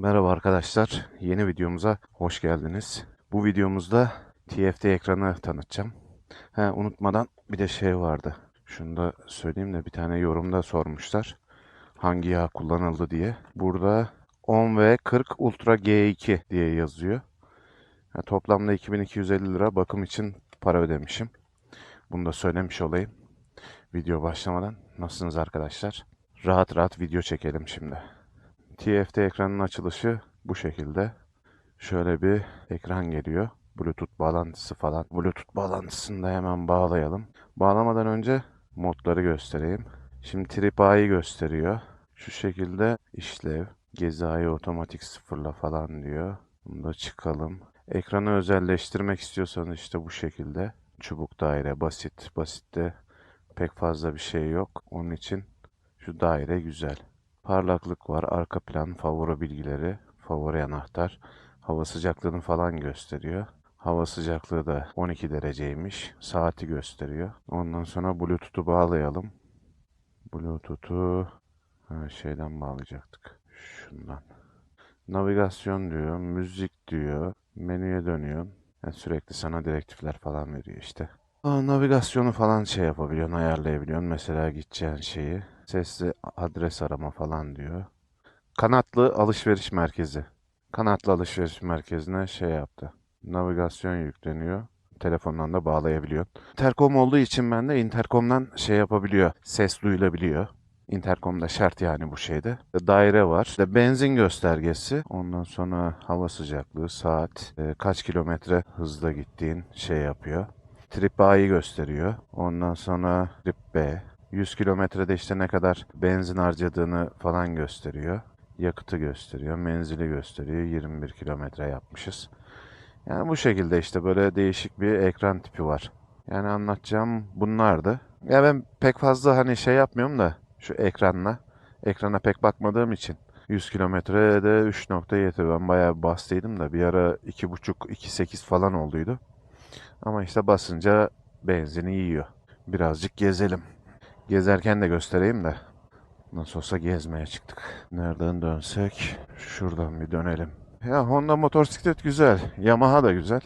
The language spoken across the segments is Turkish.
Merhaba arkadaşlar, yeni videomuza hoş geldiniz. Bu videomuzda TFT ekranı tanıtacağım. He, unutmadan bir de şey vardı. Şunu da söyleyeyim de bir tane yorumda sormuşlar. Hangi yağ kullanıldı diye. Burada 10V40 Ultra G2 diye yazıyor. Ha, toplamda 2250 lira bakım için para ödemişim. Bunu da söylemiş olayım. Video başlamadan. Nasılsınız arkadaşlar? Rahat rahat video çekelim şimdi. TFT ekranının açılışı bu şekilde. Şöyle bir ekran geliyor. Bluetooth bağlantısı falan. Bluetooth bağlantısını da hemen bağlayalım. Bağlamadan önce modları göstereyim. Şimdi Trip A'yı gösteriyor. Şu şekilde işlev. Gezi ayı otomatik sıfırla falan diyor. Bunu da çıkalım. Ekranı özelleştirmek istiyorsanız işte bu şekilde. Çubuk daire basit. Basitte pek fazla bir şey yok. Onun için şu daire güzel. Parlaklık var, arka plan, favori bilgileri, favori anahtar, hava sıcaklığını falan gösteriyor. Hava sıcaklığı da 12 dereceymiş. Saati gösteriyor. Ondan sonra Bluetooth'u bağlayalım. Bluetooth'u şeyden bağlayacaktık. Şundan. Navigasyon diyor, müzik diyor, menüye dönüyorsun. Yani sürekli sana direktifler falan veriyor işte. Aa, navigasyonu falan şey yapabiliyorsun, ayarlayabiliyorsun. Mesela gideceğin şeyi. Sesli adres arama falan diyor. Kanatlı alışveriş merkezi. Kanatlı alışveriş merkezine şey yaptı. Navigasyon yükleniyor. Telefondan da bağlayabiliyorsun. Intercom olduğu için ben de intercom'dan şey yapabiliyor. Ses duyulabiliyor. Intercom da şart yani bu şeyde. Daire var. İşte benzin göstergesi. Ondan sonra hava sıcaklığı, saat, e, kaç kilometre hızla gittiğin şey yapıyor. Trip A'yı gösteriyor. Ondan sonra Trip B. 100 kilometrede işte ne kadar benzin harcadığını falan gösteriyor. Yakıtı gösteriyor, menzili gösteriyor. 21 kilometre yapmışız. Yani bu şekilde işte böyle değişik bir ekran tipi var. Yani anlatacağım bunlardı. Ya ben pek fazla hani şey yapmıyorum da şu ekranla. Ekrana pek bakmadığım için. 100 kilometrede 3.7 ben bayağı bastıydım da bir ara 2.5-2.8 falan olduydu. Ama işte basınca benzini yiyor. Birazcık gezelim. Gezerken de göstereyim de. Nasıl olsa gezmeye çıktık. Nereden dönsek? Şuradan bir dönelim. Ya Honda motosiklet güzel. Yamaha da güzel.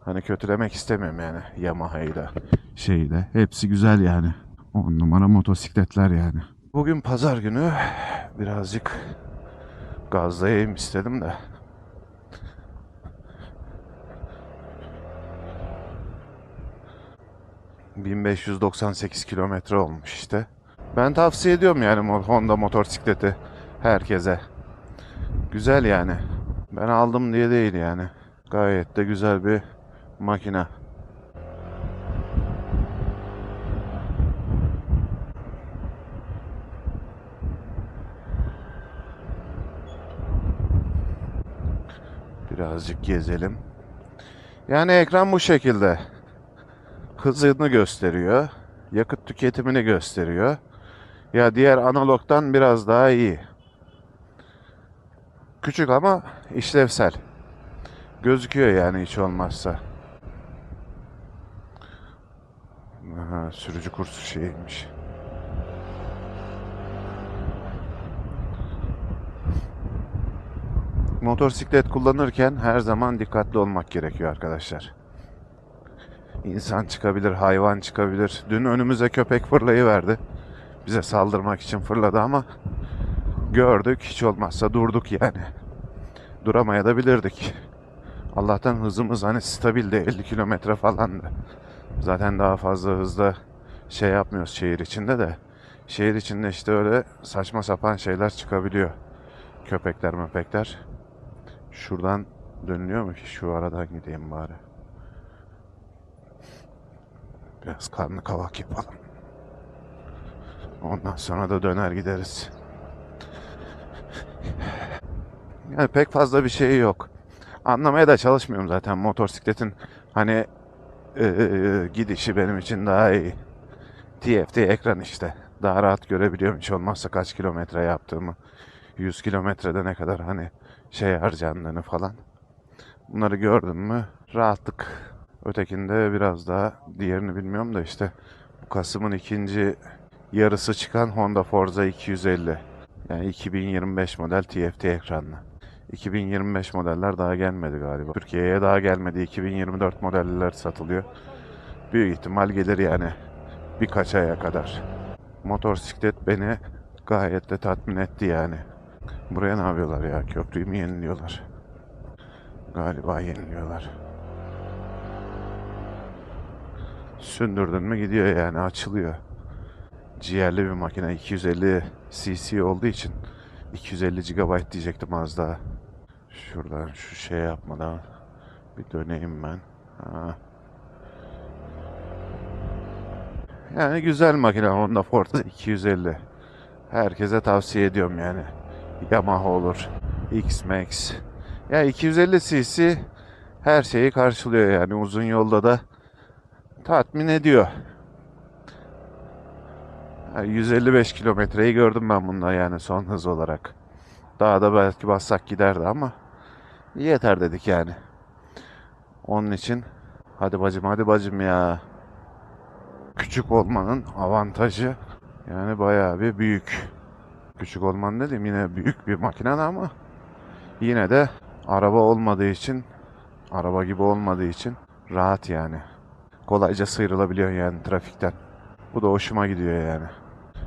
Hani kötülemek istemiyorum yani. Yamaha'yı da. Şeyi de. Hepsi güzel yani. On numara motosikletler yani. Bugün pazar günü birazcık gazlayayım istedim de. ...1598 kilometre olmuş işte. Ben tavsiye ediyorum yani Honda motosikleti herkese. Güzel yani. Ben aldım diye değil yani. Gayet de güzel bir makine. Birazcık gezelim. Yani ekran bu şekilde. Hızını gösteriyor. Yakıt tüketimini gösteriyor. Ya diğer analogdan biraz daha iyi. Küçük ama işlevsel. Gözüküyor yani hiç olmazsa. Aha, sürücü kursu şeymiş. Motosiklet kullanırken her zaman dikkatli olmak gerekiyor arkadaşlar. İnsan çıkabilir, hayvan çıkabilir. Dün önümüze köpek fırlayıverdi. Bize saldırmak için fırladı ama gördük hiç olmazsa durduk yani. Duramaya da bilirdik. Allah'tan hızımız hani stabildi 50 kilometre falandı. Zaten daha fazla hızda şey yapmıyoruz şehir içinde de. Şehir içinde işte öyle saçma sapan şeyler çıkabiliyor. Köpekler möpekler. Şuradan dönülüyor mu ki? Şu aradan gideyim bari. Biraz karnı kavak yapalım. Ondan sonra da döner gideriz. Yani pek fazla bir şey yok. Anlamaya da çalışmıyorum zaten motosikletin hani eee, gidişi benim için daha iyi. TFT ekran işte. Daha rahat görebiliyorum hiç olmazsa kaç kilometre yaptığımı. 100 kilometrede ne kadar hani şey harcandığını falan. Bunları gördüm mü rahatlık. Ötekinde biraz daha diğerini bilmiyorum da işte bu Kasım'ın ikinci yarısı çıkan Honda Forza 250. Yani 2025 model TFT ekranlı. 2025 modeller daha gelmedi galiba. Türkiye'ye daha gelmedi. 2024 modeller satılıyor. Büyük ihtimal gelir yani birkaç aya kadar. Motosiklet beni gayet de tatmin etti yani. Buraya ne yapıyorlar ya? Köprüyü mü yeniliyorlar? Galiba yeniliyorlar. Sündürdün mü gidiyor yani açılıyor. Ciğerli bir makine 250 cc olduğu için 250 GB diyecektim az daha. Şuradan şu şey yapmadan bir döneyim ben. Ha. Yani güzel makine Honda Forza 250. Herkese tavsiye ediyorum yani. Yamaha olur. X-Max. Ya 250 cc her şeyi karşılıyor yani uzun yolda da tatmin ediyor. Ha, 155 kilometreyi gördüm ben bunda yani son hız olarak. Daha da belki bassak giderdi ama yeter dedik yani. Onun için hadi bacım hadi bacım ya. Küçük olmanın avantajı yani bayağı bir büyük. Küçük olman dedim yine büyük bir makine ama yine de araba olmadığı için araba gibi olmadığı için rahat yani. Kolayca sıyrılabiliyor yani trafikten. Bu da hoşuma gidiyor yani.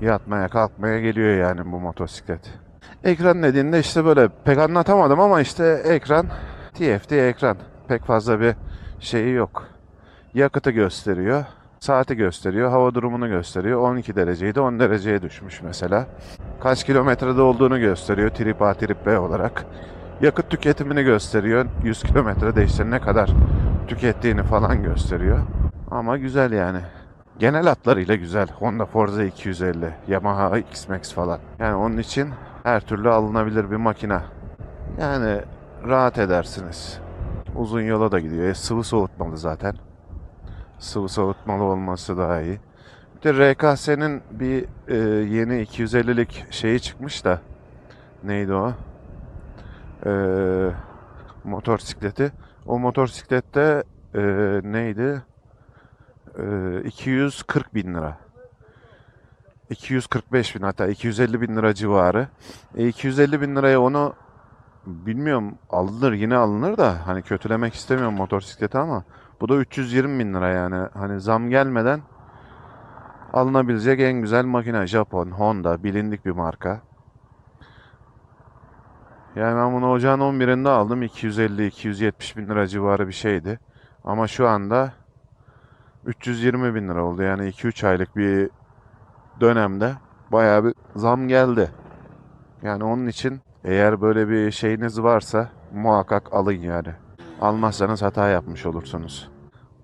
Yatmaya kalkmaya geliyor yani bu motosiklet. Ekran dediğinde işte böyle pek anlatamadım ama işte ekran TFT ekran. Pek fazla bir şeyi yok. Yakıtı gösteriyor. Saati gösteriyor. Hava durumunu gösteriyor. 12 dereceydi 10 dereceye düşmüş mesela. Kaç kilometrede olduğunu gösteriyor trip A trip B olarak. Yakıt tüketimini gösteriyor. 100 kilometrede işte ne kadar tükettiğini falan gösteriyor. Ama güzel yani. Genel hatlarıyla güzel. Honda Forza 250, Yamaha X-Max falan. Yani onun için her türlü alınabilir bir makina. Yani rahat edersiniz. Uzun yola da gidiyor. E, sıvı soğutmalı zaten. Sıvı soğutmalı olması daha iyi. Bir de RKS'nin bir e, yeni 250'lik şeyi çıkmış da neydi o? E, motosikleti. O motosiklette e, neydi? E, 240 bin lira. 245 bin hatta 250 bin lira civarı. E, 250 bin liraya onu bilmiyorum alınır yine alınır da hani kötülemek istemiyorum motosikleti ama bu da 320 bin lira yani hani zam gelmeden alınabilecek en güzel makine Japon Honda bilindik bir marka. Yani ben bunu ocağın 11'inde aldım 250-270 bin lira civarı bir şeydi ama şu anda 320 bin lira oldu yani 2-3 aylık bir dönemde bayağı bir zam geldi. Yani onun için eğer böyle bir şeyiniz varsa muhakkak alın yani. Almazsanız hata yapmış olursunuz.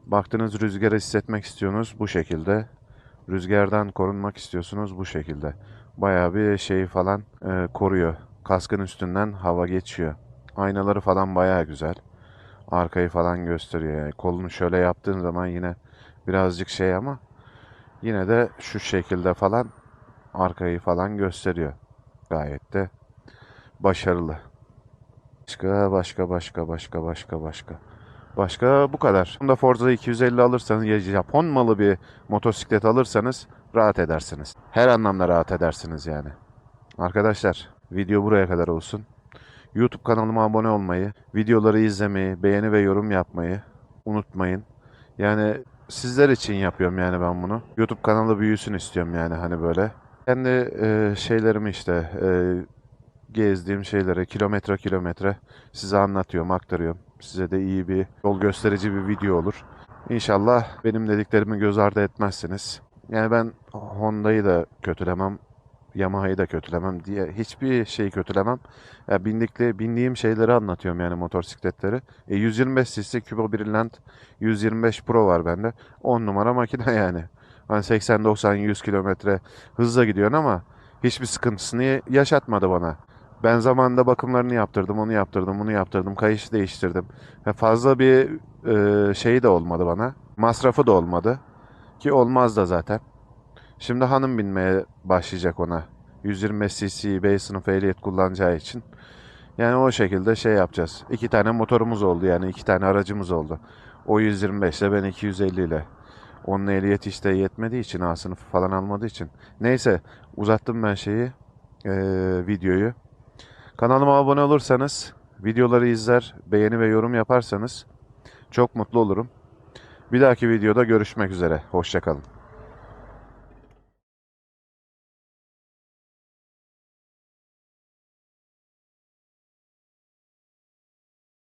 Baktınız rüzgarı hissetmek istiyorsunuz bu şekilde. Rüzgardan korunmak istiyorsunuz bu şekilde. Bayağı bir şeyi falan e, koruyor. Kaskın üstünden hava geçiyor. Aynaları falan bayağı güzel. Arkayı falan gösteriyor yani. Kolunu şöyle yaptığın zaman yine birazcık şey ama yine de şu şekilde falan arkayı falan gösteriyor. Gayet de başarılı. Başka başka başka başka başka başka. Başka bu kadar. Honda Forza 250 alırsanız ya Japon malı bir motosiklet alırsanız rahat edersiniz. Her anlamda rahat edersiniz yani. Arkadaşlar video buraya kadar olsun. YouTube kanalıma abone olmayı, videoları izlemeyi, beğeni ve yorum yapmayı unutmayın. Yani sizler için yapıyorum yani ben bunu. YouTube kanalı büyüsün istiyorum yani hani böyle. Kendi e, şeylerimi işte e, gezdiğim şeyleri kilometre kilometre size anlatıyorum, aktarıyorum. Size de iyi bir yol gösterici bir video olur. İnşallah benim dediklerimi göz ardı etmezsiniz. Yani ben Honda'yı da kötülemem, Yamaha'yı da kötülemem diye hiçbir şeyi kötülemem. Ya bindikli, bindiğim şeyleri anlatıyorum yani motosikletleri. E, 125 cc Cuba Brilliant 125 Pro var bende. 10 numara makine yani. Hani 80 90 100 kilometre hızla gidiyorsun ama hiçbir sıkıntısını yaşatmadı bana. Ben zamanında bakımlarını yaptırdım, onu yaptırdım, bunu yaptırdım, kayışı değiştirdim. Ve fazla bir e, şey de olmadı bana. Masrafı da olmadı. Ki olmaz da zaten. Şimdi hanım binmeye başlayacak ona. 125 cc B sınıf ehliyet kullanacağı için. Yani o şekilde şey yapacağız. İki tane motorumuz oldu yani iki tane aracımız oldu. O 125 ile ben 250 ile. Onun ehliyeti işte yetmediği için A sınıfı falan almadığı için. Neyse uzattım ben şeyi. eee, videoyu. Kanalıma abone olursanız Videoları izler, beğeni ve yorum yaparsanız çok mutlu olurum. Bir dahaki videoda görüşmek üzere. Hoşçakalın.